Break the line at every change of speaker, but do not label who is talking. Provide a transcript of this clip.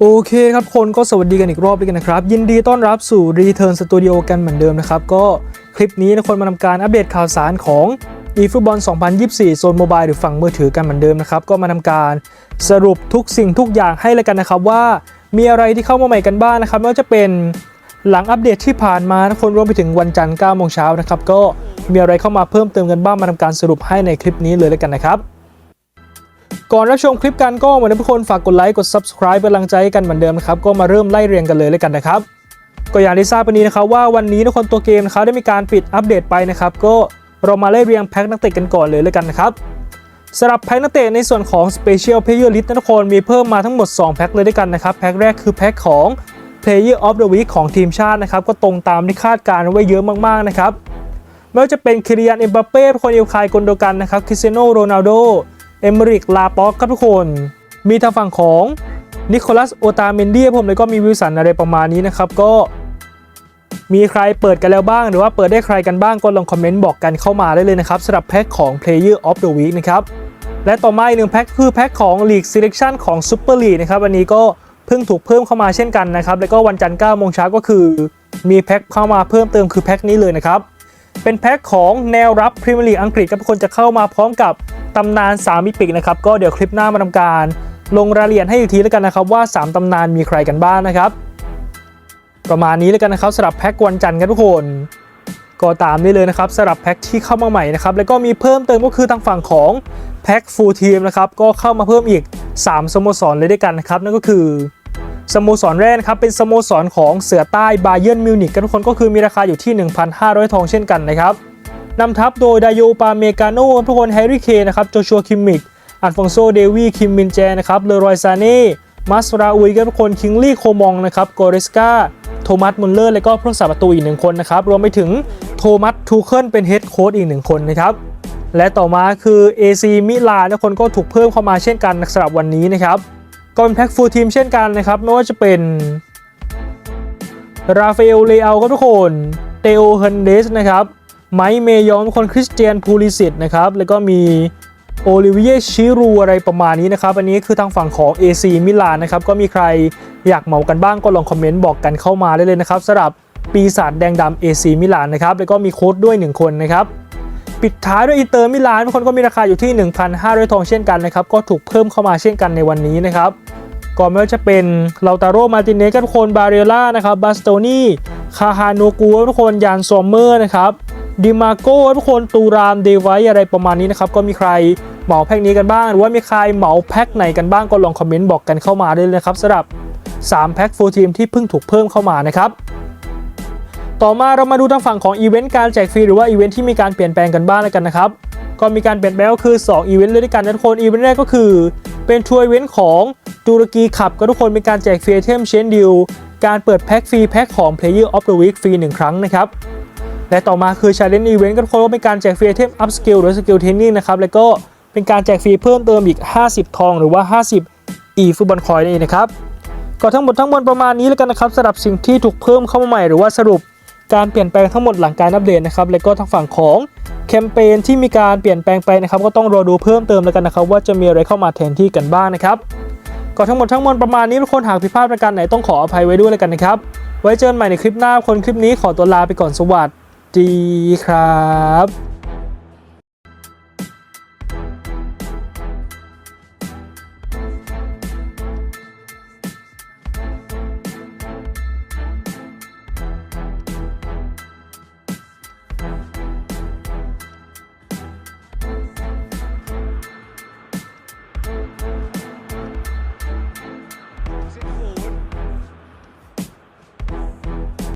โอเคครับคนก็สวัสดีกันอีกรอบด้วยกันนะครับ ยินดีต้อนรับสู่ Return Studio กันเหมือนเดิมนะครับ ก็คลิปนี้นะคนมานำการอัปเดตข่าวสารของ eFootball 2024 โซนโมบายหรือฝั่งมือถือกันเหมือนเดิมนะครับ ก็มาทำการสรุปทุกสิ่งทุกอย่างให้เลยกันนะครับ ว่ามีอะไรที่เข้ามาใหม่กันบ้างนะครับไม่ว่าจะเป็นหลังอัปเดตที่ผ่านมานะคนรวมไปถึงวันจันทร์9โมงเช้านะครับก็มีอะไรเข้ามาเพิ่มเติมกันบ้างมาทำการสรุปให้ในคลิปนี้เลยแล้วกันนะครับ ก่อนรับชมคลิปกันก็เหมือนทุกคนฝากกดไลค์กด subscribe เป็นกำลังใจให้กันเหมือนเดิมนะครับก็มาเริ่มไล่เรียงกันเลยแล้วกันนะครับก็อย่างที่ทราบไปนี้นะครับว่าวันนี้ทุกคนตัวเกมนะครับได้มีการปิดอัปเดตไปนะครับก็เรามาไล่เรียงแพ็คนักเตะกันก่อนเลยแล้วกันนะครับสำหรับแพ็คนักเตะในส่วนของ Special Player List นะทุกคนมีเพิ่มมาทั้งหมด 2 แพ็คเลยด้วยกันนะครับแพ็คแรกคือแพ็คของ Player of the Week ของทีมชาตินะครับก็ตรงตามที่คาดการไว้เยอะมากๆนะครับไม่ว่าจะเป็นคิริยันเอ็มบัปเป้คนอิลคายกนโดกันนะครับคริสเตียโนโรนัลโด เอมริกลาป็อกครับทุกคน มีทางฝั่งของนิโคลัสโอตาเมนเดียผมแล้วก็มีวิลสันอะไรประมาณนี้นะครับ ก็ มีใครเปิดกันแล้วบ้าง หรือว่าเปิดได้ใครกันบ้างก็ลองคอมเมนต์บอกกันเข้ามาได้เลยนะครับสำหรับแพ็คของ Player of the Week นะครับ และต่อมาอีกหนึ่งแพ็คคือแพ็คของ League Selection ของ Super League นะครับอันนี้ก็เพิ่งถูกเพิ่มเข้ามาเช่นกันนะครับ แล้วก็วันจันทร์9โมงเช้าก็คือ มีแพ็คเข้ามาเพิ่มเติมคือแพ็คนี้เลยนะครับ เป็นแพ็คของแนวรับพรีเมียร์ลีกอังกฤษครับทุกคนจะเข้ามาพร้อมกับตำนาน3มิปิกนะครับก็เดี๋ยวคลิปหน้ามาทำการ ลงรายละเอียดให้อีกทีแล้วกันนะครับว่า 3ตำนานมีใครกันบ้างนะครับ ประมาณนี้แล้วกันนะครับสำหรับแพ็ควันจันทร์ครับทุกคน ก็ตามนี้เลยนะครับสำหรับแพ็คที่เข้ามาใหม่นะครับแล้วก็มีเพิ่มเติมก็คือทางฝั่งของแพ็คฟูลทีมนะครับก็เข้ามาเพิ่มอีก 3 สโมสรเลยด้วยกันนะครับนั่นก็คือ สโมสรแรกนครับเป็นสโมสรของเสือใต้บาเยิร์นมิวนิกกันทุกคนก็คือมีราคาอยู่ที่ 1,500 ทองเช่นกันนะครับนำทัพโดยดายโยปาเมกาโนทุกคนแฮร์รี่เคนนะครับโจชัวคิมมิกอัลฟองโซเดวีคิมมินแจนะครับเลรอยซาเน่มัสราอุยกันทุกคนคิงลี่โคมองนะครับโกเรสกาโทมัสมุลเลอร์และก็ผู้รักษาประตูอีกหนึ่งคนนะครับรวมไปถึงโทมัสทูเคิลเป็นเฮดโค้ชอีกหนึ่งคนนะครับและต่อมาคือ AC มิลานทุกคนก็ถูกเพิ่มเข้ามาเช่นกันสำหรับวันนี้นะครับ ก็เป็นแพ็กฟูลทีมเช่นกันนะครับ ไม่ว่าจะเป็นราฟาเอลเลอาก็ทุกคน เตโอเฮนเดสนะครับไมเมยองคนคริสเตียนพูลิสิตนะครับ แล้วก็มีโอลิเวียชิรูอะไรประมาณนี้นะครับ อันนี้คือทางฝั่งของ AC มิลานนะครับ ก็มีใครอยากเหมากันบ้างก็ลองคอมเมนต์บอกกันเข้ามาได้เลยนะครับสำหรับปีศาจแดงดำ AC มิลานนะครับ แล้วก็มีโค้ดด้วย 1 คนนะครับ ปิดท้ายด้วยอินเตอร์มิลานทุกคนก็มีราคาอยู่ที่ 1,500ทองเช่นกันนะครับ ก็ถูกเพิ่มเข้ามาเช่นกันในวันนี้นะครับก่อนไม่ว่าจะเป็นลาตาโรมาติเนสทุกคนบาเรล่านะครับบาสโตนีคาฮาโนกูทุกคนยานซอมเมอร์นะครับดิมาโก้ทุกคนตูรามเดวไวอะไรประมาณนี้นะครับ ก็มีใครเหมาแพ็คนี้กันบ้าง หรือว่ามีใครเหมาแพ็คไหนกันบ้างก็ลองคอมเมนต์บอกกันเข้ามาได้เลยนะครับสำหรับ 3 แพ็คฟูลทีมที่เพิ่งถูกเพิ่มเข้ามานะครับ ต่อมาเรามาดูทางฝั่งของอีเวนต์การแจกฟรีหรือว่าอีเวนต์ที่มีการเปลี่ยนแปลงกันบ้างแล้วกันนะครับก็มีการเปลี่ยนแปลงก็คือ 2 อีเวนต์เลยด้วยกันนะทุกคนอีเวนต์แรกก็คือ เป็นทัวร์อีเวนต์ของตุรกีขับก็ทุกคนเป็นการแจกฟรีไอเทมเชนดิวการเปิดแพ็คฟรีแพ็คของ Player of the Week ฟรี1ครั้งนะครับและต่อมาคือ Challenge Event ก็ทุกคนก็เป็นการแจกฟรีไอเทม Up Skill หรือ Skill Training นะครับแล้วก็เป็นการแจกฟรีเพิ่มเติมอีก 50 ทอง หรือว่า 50 e ฟุตบอลคอยนั่นเองนะครับก็ทั้งหมดทั้งมวลประมาณนี้แล้วกันนะครับสำหรับสิ่งที่ถูกเพิ่มเข้ามาใหม่หรือว่าสรุป การเปลี่ยนแปลงทั้งหมดหลังการอัปเดตนะครับแล้วก็ทางฝั่งของแคมเปญที่มีการเปลี่ยนแปลงไปนะครับก็ต้องรอดูเพิ่มเติมแล้วกันนะครับว่าจะมีอะไรเข้ามาแทนที่กันบ้างนะครับก็ทั้งหมดทั้งมวลประมาณนี้ทุกคนหากผิดพลาดประการไหนต้องขออภัยไว้ด้วยแล้วกันนะครับ ไว้เจอกันใหม่ในคลิปหน้าคนคลิปนี้ขอตัวลาไปก่อนสวัสดีครับ